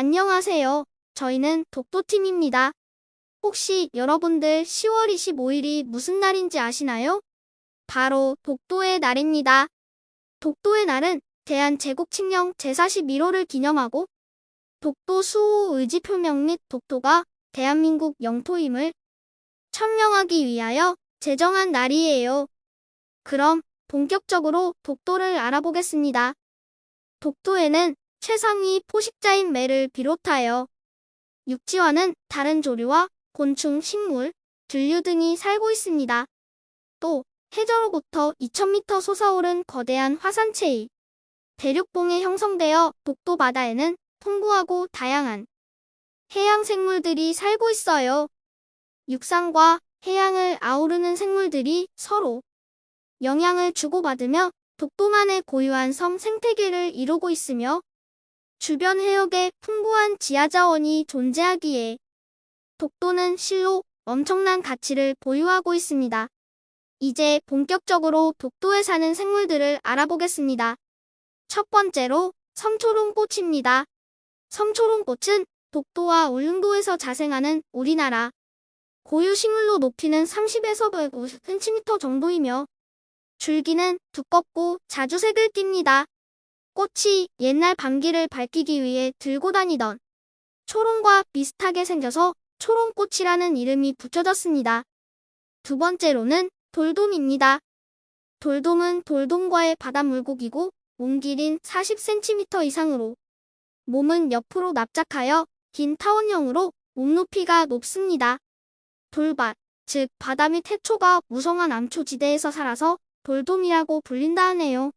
안녕하세요. 저희는 독도팀입니다. 혹시 여러분들 10월 25일이 무슨 날인지 아시나요? 바로 독도의 날입니다. 독도의 날은 대한제국칙령 제41호를 기념하고 독도 수호 의지 표명 및 독도가 대한민국 영토임을 천명하기 위하여 제정한 날이에요. 그럼 본격적으로 독도를 알아보겠습니다. 독도에는 최상위 포식자인 매를 비롯하여 육지와는 다른 조류와 곤충, 식물, 들류 등이 살고 있습니다. 또 해저로부터 2000m 솟아오른 거대한 화산체이 대륙봉에 형성되어 독도 바다에는 풍부하고 다양한 해양 생물들이 살고 있어요. 육상과 해양을 아우르는 생물들이 서로 영향을 주고받으며 독도만의 고유한 섬 생태계를 이루고 있으며 주변 해역에 풍부한 지하자원이 존재하기에 독도는 실로 엄청난 가치를 보유하고 있습니다. 이제 본격적으로 독도에 사는 생물들을 알아보겠습니다. 첫 번째로 섬초롱꽃입니다. 섬초롱꽃은 독도와 울릉도에서 자생하는 우리나라 고유 식물로 높이는 30에서 150cm 정도이며 줄기는 두껍고 자주 색을 띱니다. 꽃이 옛날 밤길을 밝히기 위해 들고 다니던 초롱과 비슷하게 생겨서 초롱꽃이라는 이름이 붙여졌습니다. 두 번째로는 돌돔입니다. 돌돔은 돌돔과의 바닷물고기고 몸 길인 40cm 이상으로 몸은 옆으로 납작하여 긴 타원형으로 몸 높이가 높습니다. 돌밭, 즉 바다 및 해초가 무성한 암초지대에서 살아서 돌돔이라고 불린다 하네요.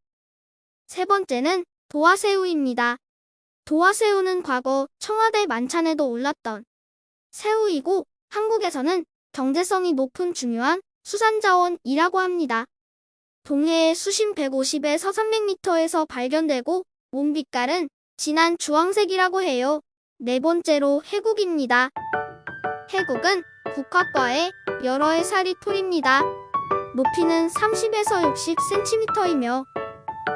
세 번째는 도화새우입니다. 도화새우는 과거 청와대 만찬에도 올랐던 새우이고 한국에서는 경제성이 높은 중요한 수산자원이라고 합니다. 동해의 수심 150에서 300m에서 발견되고 몸 빛깔은 진한 주황색이라고 해요. 네 번째로 해국입니다. 해국은 국화과의 여러 해살이 풀입니다. 높이는 30에서 60cm이며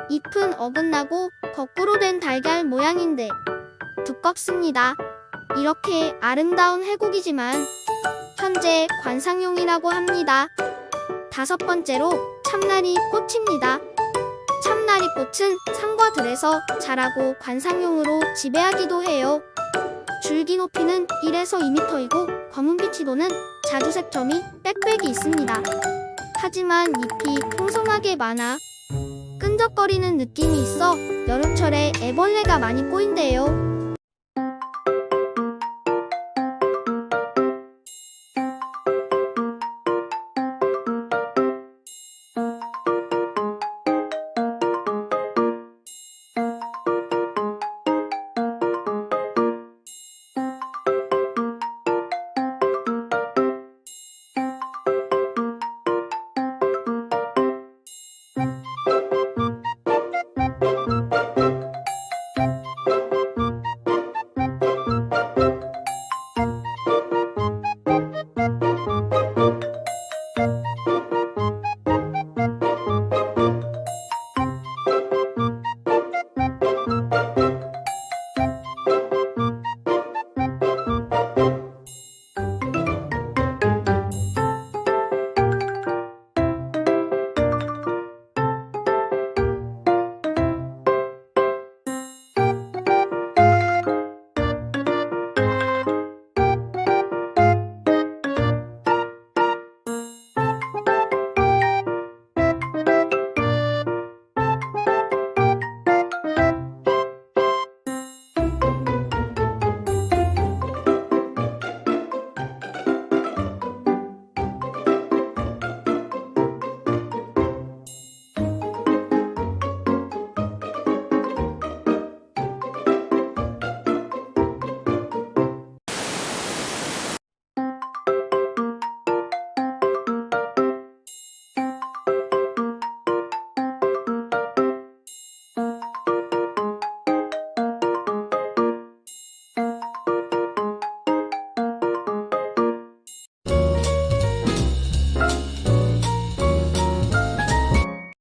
잎은 어긋나고 거꾸로 된 달걀 모양인데 두껍습니다. 이렇게 아름다운 해국이지만 현재 관상용이라고 합니다. 다섯 번째로 참나리 꽃입니다. 참나리 꽃은 산과 들에서 자라고 관상용으로 지배하기도 해요. 줄기 높이는 1에서 2m이고 검은빛이 도는 자주색 점이 빽빽이 있습니다. 하지만 잎이 풍성하게 많아 끈적거리는 느낌이 있어 여름철에 애벌레가 많이 꼬인대요.